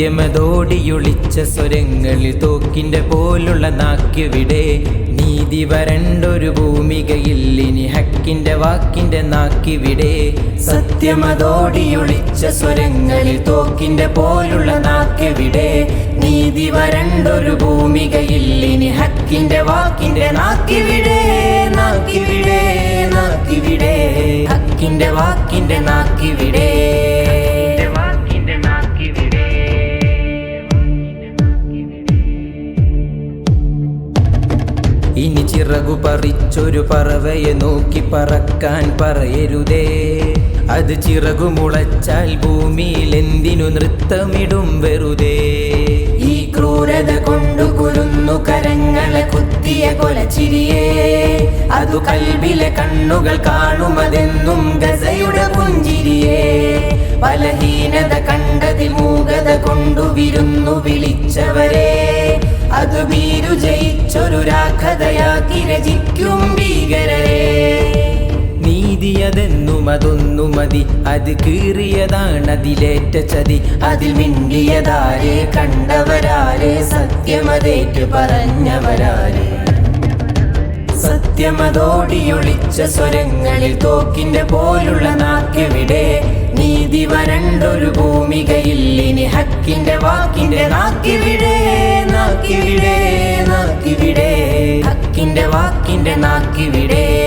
സത്യമതോടിയൊളിച്ച സ്വരങ്ങളിൽ തോക്കിന്റെ പോലുള്ള നാക്കിവിടെ നീതി വരണ്ടൊരു ഭൂമികയിൽ ഇനി ഹക്കിന്റെ വാക്കിന്റെ നാക്കിവിടെ. സത്യമതോടിയൊളിച്ച സ്വരങ്ങളിൽ തോക്കിന്റെ പോലുള്ള നാക്കിവിടെ. നീതി വരണ്ടൊരു ഭൂമികയിൽ ഇനി ഹക്കിന്റെ വാക്കിന്റെ നാക്കിവിടെ. നാക്കിവിടെ നാക്കിവിടെ. ഹക്കിന്റെ വാക്കിന്റെ നാക്കിവിടെ. ഇനി ചിറകു പറിച്ചൊരു പറവയെ നോക്കി പറക്കാൻ പറയരുതേ. അത് ചിറകു മുളച്ചാൽ ഭൂമിയിൽ എന്തിനു നൃത്തമിടും വെറുതേ. ഈ ക്രൂരത കൊണ്ടു കുരുന്നു കരങ്ങളെ കുത്തിയ കൊലച്ചിരിയേ അതു കൽബിലെ കണ്ണുകൾ കാണുമതെന്നും ഗസയുടെ പുഞ്ചിരിയേ. ബലഹീനത കണ്ടതിൽ മൂകത കൊണ്ടു വിരുന്നു വിളിച്ചവരെ. അത് ഭീരു ജയിച്ചൊരു രാഖതയാക്കി രചിക്കും ഭീകരരെ. നീതിയതെന്നും അതൊന്നു മതി. അത് കീറിയതാണ് അതിലേറ്റ ചതി. അതിൽ മിണ്ടിയതാരെ കണ്ടവരാരെ സത്യമതേറ്റ് പറഞ്ഞവരാരെ. സത്യമതോടിയൊളിച്ച സ്വരങ്ങളിൽ തോക്കിന്റെ പോലുള്ള നാക്കെവിടെ? നീതി വരണ്ടൊരു ഭൂമികയിൽ ഇനി ഹക്കിന്റെ വാക്കിന്റെ നാക്കിവിടെ? വാക്കിന്റെ നാക്കിവിടെ.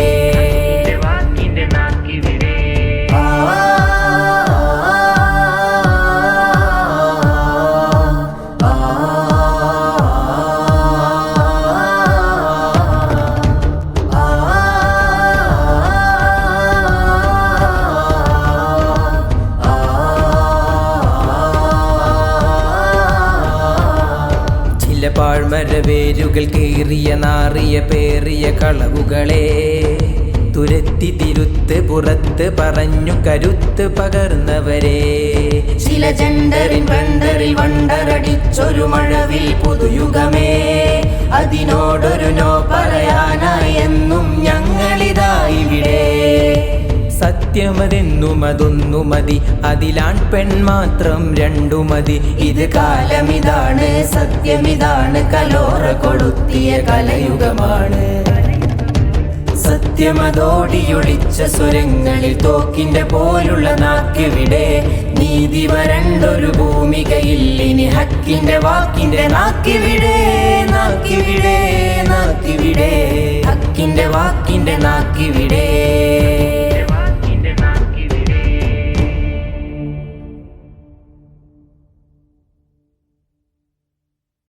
പാഴ്മരവേരുകൾ കീറിയ നാറിയ പേറിയ കളവുകളെ തുരത്തി തിരുത്ത് പുറത്ത് പറഞ്ഞു കരുത്ത് പകർന്നവരെ. ചില ജണ്ടറിൻ ബണ്ടറിൽ വണ്ടറടിച്ചൊരു മഴവിൽ പുതുയുഗമേ സത്യമതെന്നും അതൊന്നു മതി അതിലാൺ പെൺ മാത്രം രണ്ടു മതി ഇത് കാലമിതാണ് സത്യമിതാണ് കലോറ കൊളുത്തിയ കലയുഗമാണ്. സത്യമതോടിയൊളിച്ച സ്വരങ്ങളിൽ തോക്കിന്റെ പോലുള്ള നാക്കിവിടെ. നീതി വരണ്ടൊരു ഭൂമികയിൽ ഇനി ഹക്കിന്റെ വാക്കിന്റെ നാക്കിവിടെ നാക്കിവിടെ നാക്കിവിടെ. ഹക്കിന്റെ വാക്കിന്റെ നാക്കിവിടെ.